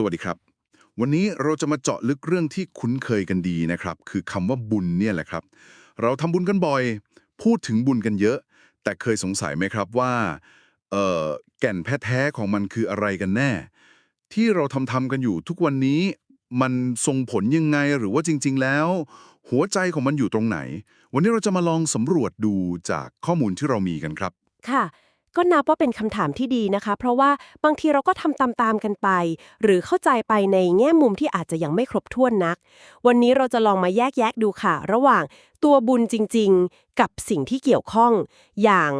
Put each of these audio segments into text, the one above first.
สวัสดีครับ วันนี้เราจะมาเจาะลึกเรื่องที่คุ้นเคยกันดีนะครับ คือคำว่าบุญเนี่ยแหละครับ เราทำบุญกันบ่อย พูดถึงบุญกันเยอะ แต่เคยสงสัยไหมครับว่าเออแก่นแท้ๆของมันคืออะไรกันแน่ ที่เราทำทำกันอยู่ทุกวันนี้มันส่งผลยังไงหรือว่าจริง ๆ แล้ว หัวใจของมันอยู่ตรงไหน วันนี้เราจะมาลองสำรวจดูจากข้อมูลที่เรามีกันครับ ค่ะ ก็นับว่าเป็นคำถามที่ดีนะคะ เพราะว่าบางทีเราก็ทำตามๆกันไป หรือเข้าใจไปในแง่มุมที่อาจจะยังไม่ครบถ้วนนัก วันนี้เราจะลองมาแยกแยะดูค่ะ ระหว่างตัวบุญจริงๆ กับสิ่งที่เกี่ยวข้อง อย่าง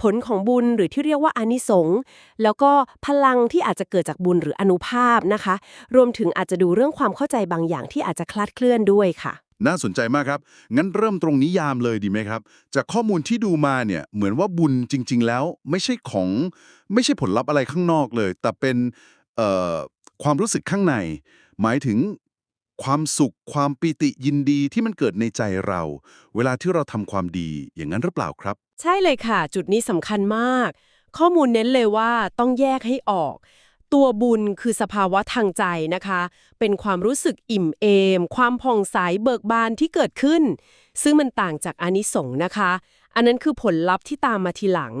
ผลของบุญหรือที่เรียกว่าอานิสงส์แล้วก็พลังที่อาจจะเกิดจากบุญหรืออนุภาพนะคะ รวมถึงอาจจะดูเรื่องความเข้าใจบางอย่างที่อาจจะคลาดเคลื่อนด้วยค่ะ น่าสนใจมากครับ งั้นเริ่มตรงนิยามเลยดีไหมครับ จากข้อมูลที่ดูมาเนี่ยเหมือนว่าบุญจริง ๆ แล้วไม่ใช่ของไม่ใช่ผลลัพธ์อะไรข้างนอกเลย แต่เป็นความรู้สึกข้างใน หมายถึงความสุขความปิติยินดีที่มันเกิดในใจเรา เวลาที่เราทำความดีอย่างนั้นหรือเปล่าครับ ใช่เลยค่ะ จุดนี้สำคัญมาก ข้อมูลเน้นเลยว่าต้องแยกให้ออก ตัวบุญคือสภาวะทางใจนะคะ เป็นความรู้สึกอิ่มเอม ความผ่องใสเบิกบานที่เกิดขึ้น ซึ่งมันต่างจากอานิสงส์นะคะ อันนั้นคือผลลัพธ์ที่ตามมาทีหลัง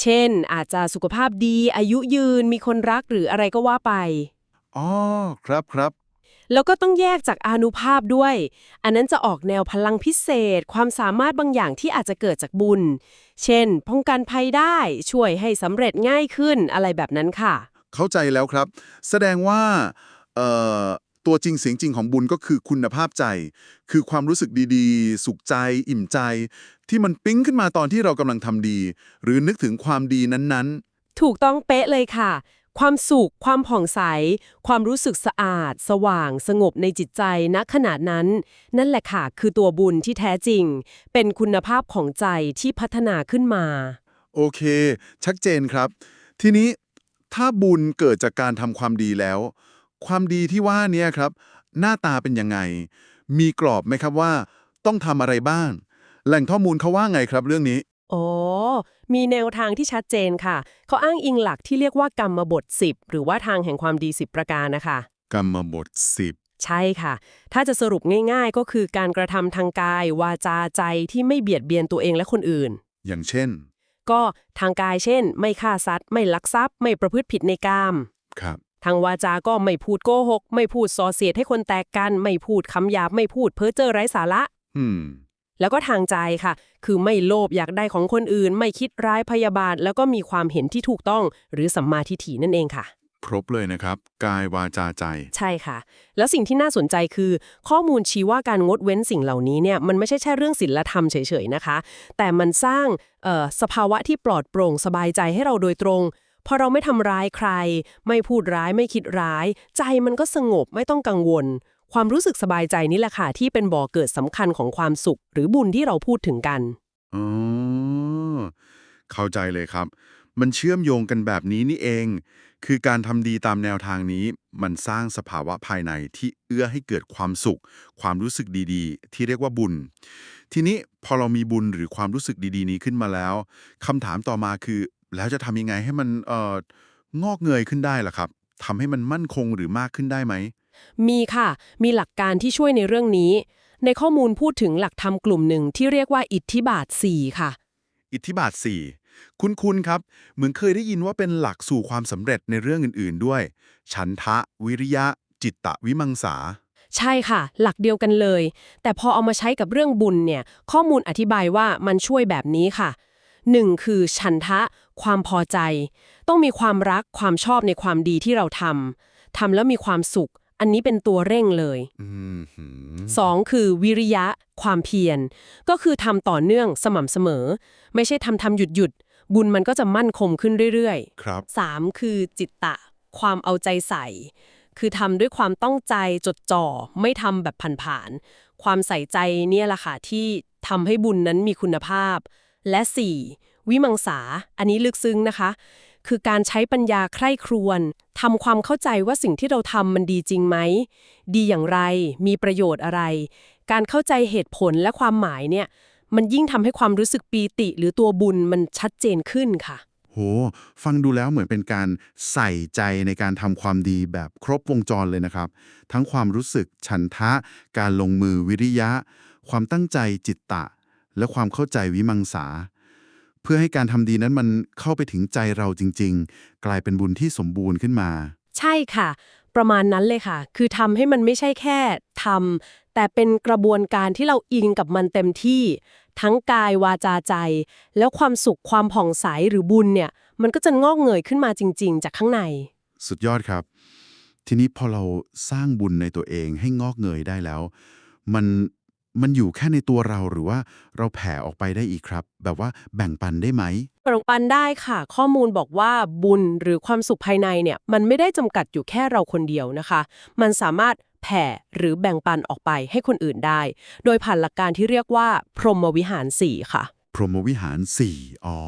เช่น อาจจะสุขภาพดี อายุยืน มีคนรักหรืออะไรก็ว่าไป อ๋อ ครับครับ แล้วก็ต้องแยกจากอานุภาพด้วย อันนั้นจะออกแนวพลังพิเศษ ความสามารถบางอย่างที่อาจจะเกิดจากบุญ เช่น ป้องกันภัยได้ ช่วยให้สำเร็จง่ายขึ้นอะไรแบบนั้นค่ะ เข้าใจแล้วครับ แสดงว่าเอ่อตัวจริงเสียงจริงของบุญก็คือคุณภาพใจ คือความรู้สึกดีๆ สุขใจ อิ่มใจ ที่มันปิ๊งขึ้นมาตอนที่เรากำลังทำดี หรือนึกถึงความดีนั้นถูกต้องเป๊ะเลยค่ะ ความสุข ความผ่องใส ความรู้สึกสะอาด สว่าง สงบในจิตใจณขณะนั้น นั่นแหละค่ะ คือตัวบุญที่แท้จริง เป็นคุณภาพของใจที่พัฒนาขึ้นมาๆโอเค ชัดเจนครับ ทีนี้ ถ้าบุญเกิดจากการทำความดีแล้ว ความดีที่ว่าเนี้ครับ หน้าตาเป็นยังไง มีกรอบไหมครับว่า ต้องทำอะไรบ้าง แหล่งข้อมูลเขาว่าไงครับเรื่องนี้อ๋อ มีแนวทางที่ชัดเจนค่ะ เขาอ้างอิงหลักที่เรียกว่ากรรมบท 10 หรือว่าทางแห่งความดี 10 ประการนะคะ กรรมบทสิบใช่ค่ะ ถ้าจะสรุปง่ายๆ ก็คือการกระทำทางกาย วาจาใจที่ไม่เบียดเบียนตัวเองและคนอื่น อย่างเช่น ก็ทางกายเช่น ไม่ฆ่าสัตว์ ไม่ลักทรัพย์ ไม่ประพฤติผิดในกาม ครับ ทางวาจา ก็ไม่พูดโกหก ไม่พูดส่อเสียดให้คนแตกกัน ไม่พูดคำหยาบ ไม่พูดเพ้อเจ้อไร้สาระ อืม แล้วก็ทางใจค่ะ คือไม่โลภอยากได้ของคนอื่น ไม่คิดร้ายพยาบาท แล้วก็มีความเห็นที่ถูกต้อง หรือสัมมาทิฏฐินั่นเองค่ะ ครบเลยนะครับ กายวาจาใจ ใช่ค่ะ แล้วสิ่งที่น่าสนใจคือ ข้อมูลชี้ว่าการงดเว้นสิ่งเหล่านี้เนี่ยมันไม่ใช่แค่เรื่องศีลธรรมเฉยๆนะคะ แต่มันสร้างเอ่อสภาวะที่ปลอดโปร่งสบายใจให้เราโดยตรงพอเราไม่ทำร้ายใคร ไม่พูดร้ายไม่คิดร้าย ใจมันก็สงบไม่ต้องกังวล ความรู้สึกสบายใจนี่แหละค่ะที่เป็นบ่อเกิดสำคัญของความสุข หรือบุญที่เราพูดถึงกันอ๋อเข้าใจเลยครับ มันเชื่อมโยงกันแบบนี้นี่เอง คือการทำดีตามแนวทางนี้ มันสร้างสภาวะภายในที่เอื้อให้เกิดความสุข ความรู้สึกดีๆ ที่เรียกว่าบุญ ทีนี้พอเรามีบุญหรือความรู้สึกดีๆ นี้ขึ้นมาแล้วคำถามต่อมาคือ แล้วจะทำยังไงให้มันเอ่องอกเงยขึ้นได้ล่ะครับทำให้มันมั่นคงหรือมากขึ้นได้ไหมมีค่ะ มีหลักการที่ช่วยในเรื่องนี้ ในข้อมูลพูดถึงหลักธรรมกลุ่มหนึ่งที่เรียกว่าอิทธิบาท 4 ค่ะ อิทธิบาท 4 คุณคุณครับ เหมือนเคยได้ยินว่าเป็นหลักสู่ความสำเร็จในเรื่องอื่นๆด้วย ฉันทะ วิริยะ จิตตะวิมังสา ใช่ค่ะ หลักเดียวกันเลย แต่พอเอามาใช้กับเรื่องบุญเนี่ย ข้อมูลอธิบายว่ามันช่วยแบบนี้ค่ะ 1. คือฉันทะ ความพอใจ ต้องมีความรักความชอบในความดีที่เราทำทำแล้วมีความสุข อันนี้เป็นตัวเร่งเลยอืมหืม 2. คือวิริยะ ความเพียร ก็คือทำต่อเนื่องสม่ำเสมอ ไม่ใช่ทำทำหยุดหยุดๆ บุญมันก็จะมั่นคงขึ้นเรื่อยๆครับ 3. คือจิตตะ ความเอาใจใส่ คือทำด้วยความต้องใจจดจ่อ ไม่ทำแบบผ่านๆความใส่ใจเนี่ยแหละค่ะที่ทำให้บุญนั้นมีคุณภาพ และ 4. วิมังสา อันนี้ลึกซึ้งนะคะ คือการใช้ปัญญาใคร่ครวญทำความเข้าใจว่าสิ่งที่เราทำมันดีจริงไหม ดีอย่างไร มีประโยชน์อะไร การเข้าใจเหตุผลและความหมายเนี่ย มันยิ่งทำให้ความรู้สึกปีติหรือตัวบุญมันชัดเจนขึ้นค่ะโหโห ฟังดูแล้วเหมือนเป็นการใส่ใจในการทำความดีแบบครบวงจรเลยนะครับ ทั้งความรู้สึกฉันทะ การลงมือวิริยะ ความตั้งใจจิตตะ และความเข้าใจวิมังสา เพื่อให้การทำดีนั้นมันเข้าไปถึงใจเราจริง ๆ กลายเป็นบุญที่สมบูรณ์ขึ้นมา ใช่ค่ะ ประมาณนั้นเลยค่ะ คือทำให้มันไม่ใช่แค่ทำ แต่เป็นกระบวนการที่เราอิงกับมันเต็มที่ ทั้งกายวาจาใจ แล้วความสุขความผ่องใสหรือบุญเนี่ย มันก็จะงอกเงยขึ้นมาจริง ๆ จากข้างใน สุดยอดครับ ทีนี้พอเราสร้างบุญในตัวเองให้งอกเงยได้แล้ว มันมันอยู่แค่ในตัวเราหรือว่าเราแผ่ออกไปได้อีกครับ แบบว่าแบ่งปันได้ไหมแบ่งปันได้ค่ะ ข้อมูลบอกว่าบุญหรือความสุขภายในเนี่ย มันไม่ได้จำกัดอยู่แค่เราคนเดียวนะคะ มันสามารถ แผ่ หรือแบ่งปันออกไปให้คนอื่นได้ โดยผ่านหลักการที่เรียกว่า พรหมวิหาร4ค่ะ พรหมวิหาร 4 อ๋อ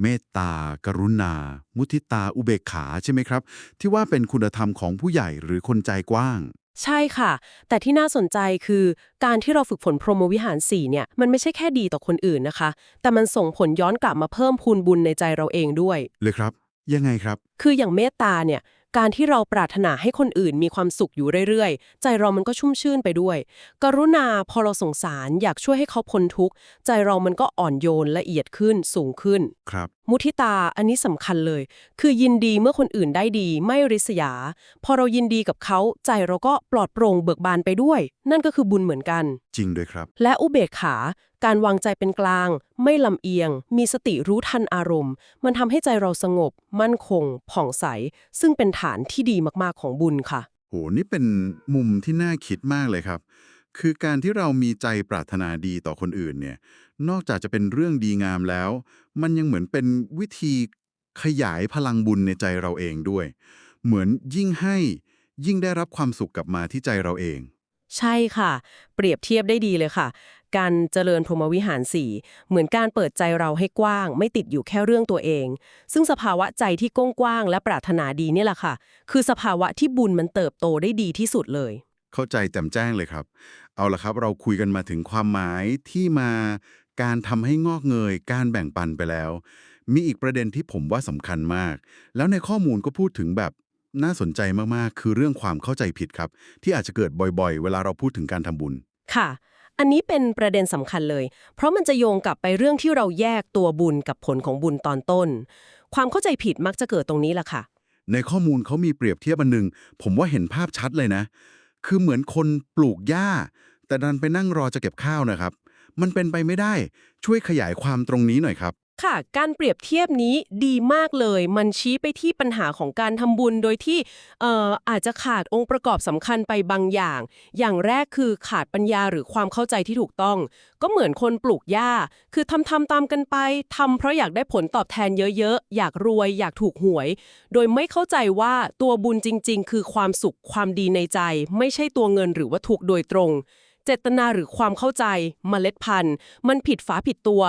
เมตตา กรุณา มุทิตา อุเบกขาใช่ไหมครับ ที่ว่าเป็นคุณธรรมของผู้ใหญ่หรือคนใจกว้าง ใช่ค่ะ แต่ที่น่าสนใจคือการที่เราฝึกฝนพรหมวิหาร4เนี่ย มันไม่ใช่แค่ดีต่อคนอื่นนะคะ แต่มันส่งผลย้อนกลับมาเพิ่มพูนบุญในใจเราเองด้วย เลยครับ ยังไงครับ คืออย่างเมตตาเนี่ย การที่เราปรารถนาให้คนอื่นมีความสุขอยู่เรื่อยๆ ใจเรามันก็ชุ่มชื่นไปด้วย กรุณาพอเราสงสารอยากช่วยให้เขาพ้นทุกข์ ใจเรามันก็อ่อนโยนละเอียดขึ้นสูงขึ้น ครับ มุทิตาอันนี้สำคัญเลย คือยินดีเมื่อคนอื่นได้ดี ไม่ริษยา พอเรายินดีกับเขาใจเราก็ปลอดโปร่งเบิกบานไปด้วย นั่นก็คือบุญเหมือนกัน จริงด้วยครับ และอุเบกขา การวางใจเป็นกลาง ไม่ลำเอียง มีสติรู้ทันอารมณ์ มันทำให้ใจเราสงบ มั่นคง ผ่องใส ซึ่งเป็นฐานที่ดีมากๆของบุญค่ะ โหนี่เป็นมุมที่น่าคิดมากเลยครับ คือการที่เรามีใจปรารถนาดีต่อคนอื่นเนี่ย นอกจากจะเป็นเรื่องดีงามแล้ว มันยังเหมือนเป็นวิธีขยายพลังบุญในใจเราเองด้วย เหมือนยิ่งให้ยิ่งได้รับความสุขกลับมาที่ใจเราเอง ใช่ค่ะ เปรียบเทียบได้ดีเลยค่ะ การเจริญพรหมวิหารสี่เหมือนการเปิดใจเราให้กว้าง ไม่ติดอยู่แค่เรื่องตัวเอง ซึ่งสภาวะใจที่ก้งกว้างและปรารถนาดีเนี่ยแหละค่ะ คือสภาวะที่บุญมันเติบโตได้ดีที่สุดเลย เข้าใจแจ่มแจ้งเลยครับ เอาละครับเราคุยกันมาถึงความหมายที่มาการทำให้งอกเงย การแบ่งปันไปแล้ว มีอีกประเด็นที่ผมว่าสำคัญมาก แล้วในข้อมูลก็พูดถึงแบบน่าสนใจมาก ๆ คือเรื่องความเข้าใจผิดครับ ที่อาจจะเกิดบ่อย ๆ เวลาเราพูดถึงการทำบุญ ค่ะ อันนี้เป็นประเด็นสำคัญเลย เพราะมันจะโยงกลับไปเรื่องที่เราแยกตัวบุญกับผลของบุญตอนต้น ความเข้าใจผิดมักจะเกิดตรงนี้แหละค่ะ ในข้อมูลเขามีเปรียบเทียบอันหนึ่งผมว่าเห็นภาพชัดเลยนะ คือเหมือนคนปลูกหญ้า แต่ดันไปนั่งรอจะเก็บข้าวนะครับ มันเป็นไปไม่ได้ช่วยขยายความตรงนี้หน่อยครับ ค่ะ การเปรียบเทียบนี้ดีมากเลย มันชี้ไปที่ปัญหาของการทำบุญโดยที่เอ่ออาจจะขาดองค์ประกอบสำคัญไปบางอย่าง อย่างแรกคือขาดปัญญาหรือความเข้าใจที่ถูกต้อง ก็เหมือนคนปลูกหญ้า คือทำทำตามกันไปทำเพราะอยากได้ผลตอบแทนเยอะๆ อยากรวย อยากถูกหวย โดยไม่เข้าใจว่าตัวบุญจริง ๆ คือความสุขความดีในใจ ไม่ใช่ตัวเงินหรือวัตถุโดยตรง เจตนาหรือความเข้าใจเมล็ดพันธุ์ มันผิดฝาผิดตัว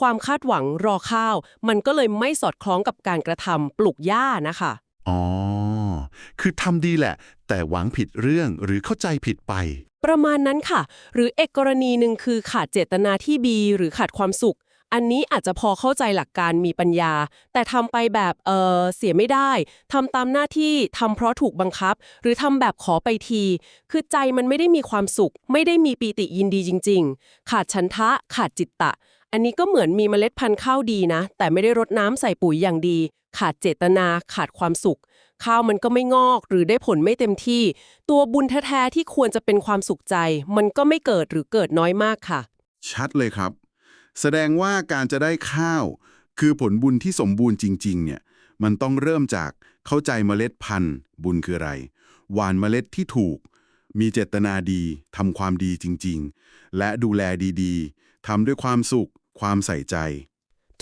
ความคาดหวังรอข้าว มันก็เลยไม่สอดคล้องกับการกระทำปลูกหญ้านะคะ อ๋อ คือทำดีแหละ แต่หวังผิดเรื่องหรือเข้าใจผิดไป ประมาณนั้นค่ะ หรือเอกกรณีหนึ่งคือขาดเจตนาที่ดีหรือขาดความสุข อันนี้อาจจะพอเข้าใจหลักการมีปัญญา แต่ทำไปแบบเออเสียไม่ได้ทำตามหน้าที่ทำเพราะถูกบังคับ หรือทำแบบขอไปที คือใจมันไม่ได้มีความสุข ไม่ได้มีปีติยินดีจริง ๆ ขาดชันทะ ขาดจิตตะ อันนี้ก็เหมือนมีเมล็ดพันธุ์ข้าวดีนะ แต่ไม่ได้รดน้ำใส่ปุ๋ยอย่างดี ขาดเจตนาขาดความสุข ข้าวมันก็ไม่งอกหรือได้ผลไม่เต็มที่ ตัวบุญแท้ๆที่ควรจะเป็นความสุขใจ มันก็ไม่เกิดหรือเกิดน้อยมากค่ะ ชัดเลยครับ แสดงว่าการจะได้ข้าว คือผลบุญที่สมบูรณ์จริง ๆ เนี่ยมันต้องเริ่มจากเข้าใจเมล็ดพันธุ์ บุญคืออะไรหวานเมล็ดที่ถูก มีเจตนาดีทำความดีจริง ๆ และดูแลดีๆ ทำด้วยความสุข ความใส่ใจ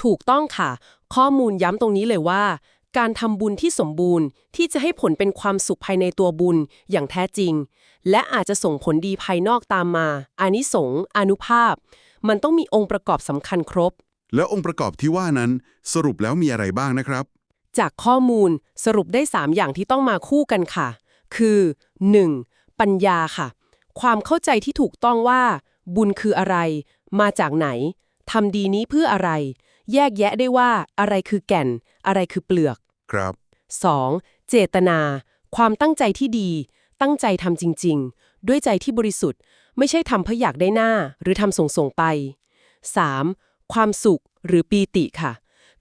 ถูกต้องค่ะ ข้อมูลย้ำตรงนี้เลยว่า การทำบุญที่สมบูรณ์ที่จะให้ผลเป็นความสุขภายในตัวบุญอย่างแท้จริง และอาจจะส่งผลดีภายนอกตามมาอานิสงส์อานุภาพ มันต้องมีองค์ประกอบสำคัญครบ แล้วองค์ประกอบที่ว่านั้นสรุปแล้วมีอะไรบ้างนะครับ จากข้อมูลสรุปได้ 3 อย่างที่ต้องมาคู่กันค่ะ คือ 1. ปัญญาค่ะ ความเข้าใจที่ถูกต้องว่า บุญคืออะไร มาจากไหนทำดีนี้เพื่ออะไร แยกแยะได้ว่าอะไรคือแก่น อะไรคือเปลือก ครับ 2. เจตนา ความตั้งใจที่ดี ตั้งใจทำจริง ๆ ด้วยใจที่บริสุทธิ์ ไม่ใช่ทำเพื่ออยากได้หน้า หรือทำส่งๆไป 3. ความสุขหรือปีติค่ะ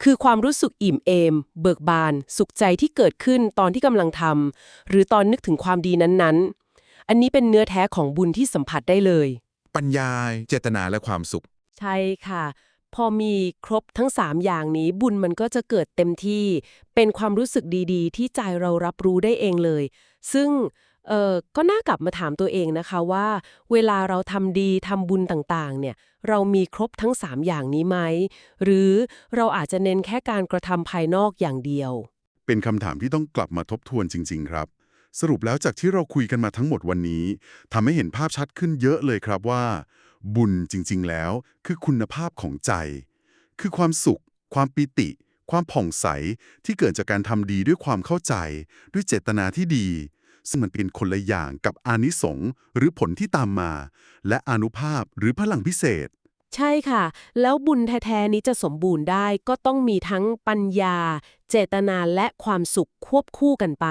คือความรู้สึกอิ่มเอม เบิกบาน สุขใจที่เกิดขึ้นตอนที่กำลังทำหรือตอนนึกถึงความดีนั้นๆ อันนี้เป็นเนื้อแท้ของบุญที่สัมผัสได้เลย ปัญญา เจตนาและความสุข ใช่ค่ะ พอมีครบทั้ง 3 อย่างนี้บุญมันก็จะเกิดเต็มที่ เป็นความรู้สึกดีๆ ที่ใจเรารับรู้ได้เองเลย ซึ่งเออก็น่ากลับมาถามตัวเองนะคะว่า เวลาเราทำดีทำบุญต่างๆ เนี่ย เรามีครบทั้ง 3 อย่างนี้ไหม หรือเราอาจจะเน้นแค่การกระทำภายนอกอย่างเดียว เป็นคำถามที่ต้องกลับมาทบทวนจริง ๆ ครับ สรุปแล้วจากที่เราคุยกันมาทั้งหมดวันนี้ทำให้เห็นภาพชัดขึ้นเยอะเลยครับว่า บุญจริงๆ แล้วคือคุณภาพของใจ คือความสุข ความปิติ ความผ่องใสที่เกิดจากการทำดีด้วยความเข้าใจ ด้วยเจตนาที่ดี ซึ่งมันเป็นคนละอย่างกับอานิสงส์หรือผลที่ตามมา และอนุภาพหรือพลังพิเศษ ใช่ค่ะ แล้วบุญแท้ๆนี้จะสมบูรณ์ได้ก็ต้องมีทั้งปัญญา เจตนาและความสุขควบคู่กันไป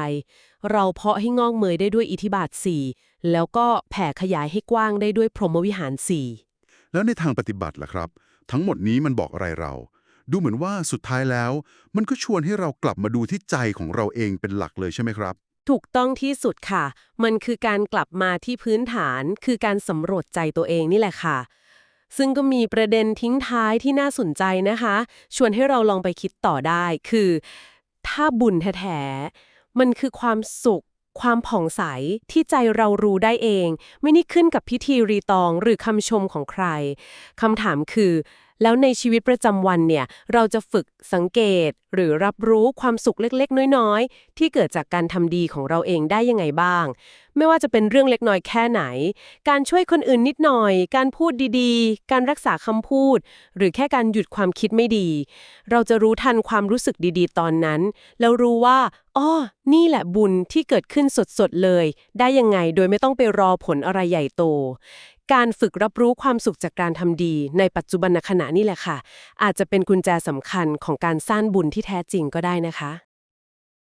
เราเพาะให้งอกเมยได้ด้วยอิทธิบาท4แล้วก็แผ่ขยายให้กว้างได้ด้วยพรหมวิหาร4แล้วในทางปฏิบัติล่ะครับ ทั้งหมดนี้มันบอกอะไรเรา ดูเหมือนว่าสุดท้ายแล้ว มันก็ชวนให้เรากลับมาดูที่ใจของเราเองเป็นหลักเลยใช่ไหมครับถูกต้องที่สุดค่ะ มันคือการกลับมาที่พื้นฐาน คือการสำรวจใจตัวเองนี่แหละค่ะ ซึ่งก็มีประเด็นทิ้งท้ายที่น่าสนใจนะคะ ชวนให้เราลองไปคิดต่อได้คือ ถ้าบุญแท้ๆมันคือความสุข ความผ่องใสที่ใจเรารู้ได้เอง ไม่นี่ขึ้นกับพิธีรีตองหรือคำชมของใครคำถามคือ แล้วในชีวิตประจำวันเนี่ยเราจะฝึกสังเกต หรือรับรู้ความสุขเล็กๆ น้อยๆ ที่เกิดจากการทำดีของเราเองได้ยังไงบ้าง ไม่ว่าจะเป็นเรื่องเล็กน้อยแค่ไหน การช่วยคนอื่นนิดหน่อย การพูดดีๆ การรักษาคำพูด หรือแค่การหยุดความคิดไม่ดี เราจะรู้ทันความรู้สึกดีๆ ตอนนั้น แล้วรู้ว่าอ้อนี่แหละบุญที่เกิดขึ้นสดๆเลย ได้ยังไงโดยไม่ต้องไปรอผลอะไรใหญ่โต การฝึกรับรู้ความสุขจากการทำดีในปัจจุบันขณะนี่แหละค่ะ อาจจะเป็นกุญแจสำคัญของการสร้างบุญที่แท้จริงก็ได้นะคะ